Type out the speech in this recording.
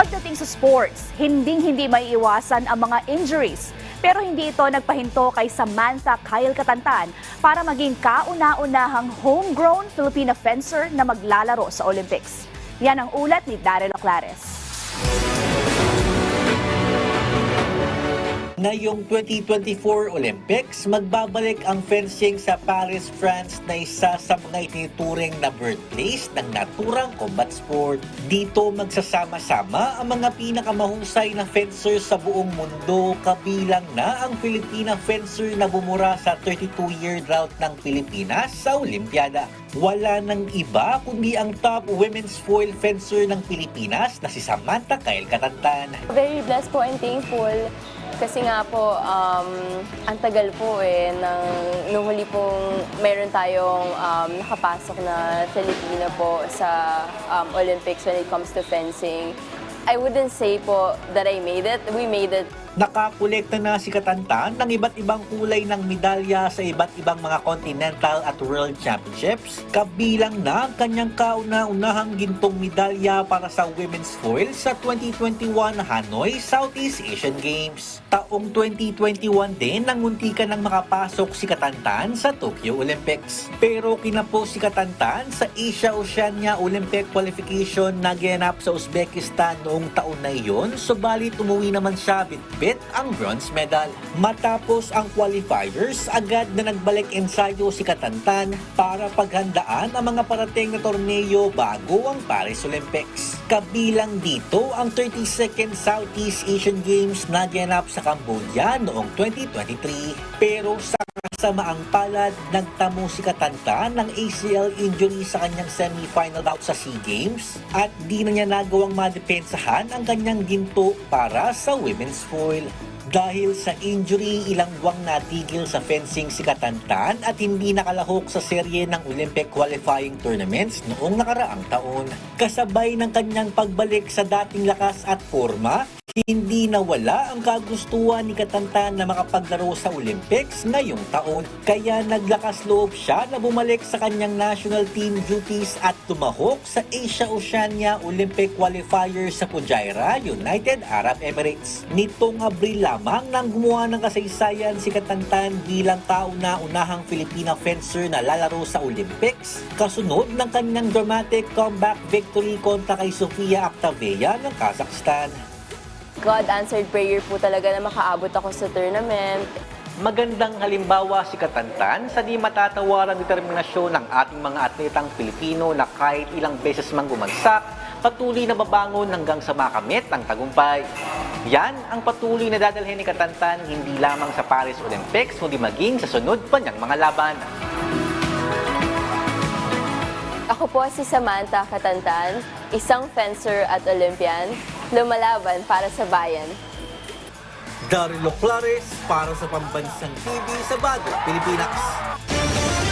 Pagdating sa sports, hinding-hindi may iwasan ang mga injuries. Pero hindi ito nagpahinto kay Samantha Kyle Katantan para maging kauna-unahang homegrown Filipina fencer na maglalaro sa Olympics. Yan ang ulat ni Daryl Oclares. Ngayong 2024 Olympics, magbabalik ang fencing sa Paris, France na isa sa mga itinuturing na birthplace ng naturang combat sport. Dito magsasama-sama ang mga pinakamahusay na fencer sa buong mundo, kabilang na ang Filipina fencer na bumura sa 32-year drought ng Pilipinas sa Olympiada. Wala nang iba kundi ang top women's foil fencer ng Pilipinas na si Samantha Kyle Katantan. Very blessed po and thankful kasi nga po, um, ang tagal po eh, nang, nung huli pong meron tayong um, nakapasok na Filipina po sa um, Olympics when it comes to fencing. I wouldn't say po that I made it. We made it Nakakolekta na si Katantan ng iba't ibang kulay ng medalya sa iba't ibang mga continental at world championships. Kabilang na ang kanyang kauna-unahang gintong medalya para sa women's foil sa 2021 Hanoi Southeast Asian Games. Taong 2021 din nang muntika nang makapasok si Katantan sa Tokyo Olympics. Pero kinapo si Katantan sa Asia Oceania Olympic qualification na ginanap sa Uzbekistan noong taon na iyon, subalit umuwi naman siya bitbit ang bronze medal. Matapos ang qualifiers, agad na nagbalik ensayo si Katantan para paghandaan ang mga parating na torneo bago ang Paris Olympics. Kabilang dito ang 32nd Southeast Asian Games na ginanap sa Cambodia noong 2023. Pero sa kasamaang palad, nagtamo si Katantan ng ACL injury sa kanyang semi-final bout sa SEA Games at di na niya nagawang madepensahan ang kanyang ginto para sa women's foil. Dahil sa injury, ilang buwang natigil sa fencing si Katantan at hindi nakalahok sa serye ng Olympic qualifying tournaments noong nakaraang taon. Kasabay ng kanyang pagbalik sa dating lakas at forma, hindi nawala ang kagustuhan ni Katantan na makapaglaro sa Olympics ngayong taon. Kaya naglakas loob siya na bumalik sa kanyang national team duties at tumahok sa Asia-Oceania Olympic Qualifier sa Fujairah, United Arab Emirates. Nitong Abril lamang nang gumawa ng kasaysayan si Katantan bilang kauna-unahang Filipina fencer na lalaro sa Olympics, kasunod ng kanyang dramatic comeback victory kontra kay Sofia Octavia ng Kazakhstan. God-answered prayer po talaga na makaabot ako sa tournament. Magandang halimbawa si Katantan sa di matatawarang determinasyon ng ating mga atletang Pilipino na kahit ilang beses mang gumagsak, patuloy na babangon hanggang sa makamit ang tagumpay. Yan ang patuloy na dadalhin ni Katantan hindi lamang sa Paris Olympics, kundi maging sa sunod pa niyang mga laban. Ako po si Samantha Katantan, isang fencer at Olympian, lumalaban para sa bayan. Daryl Clares para sa Pambansang TV sa Bago, Pilipinas.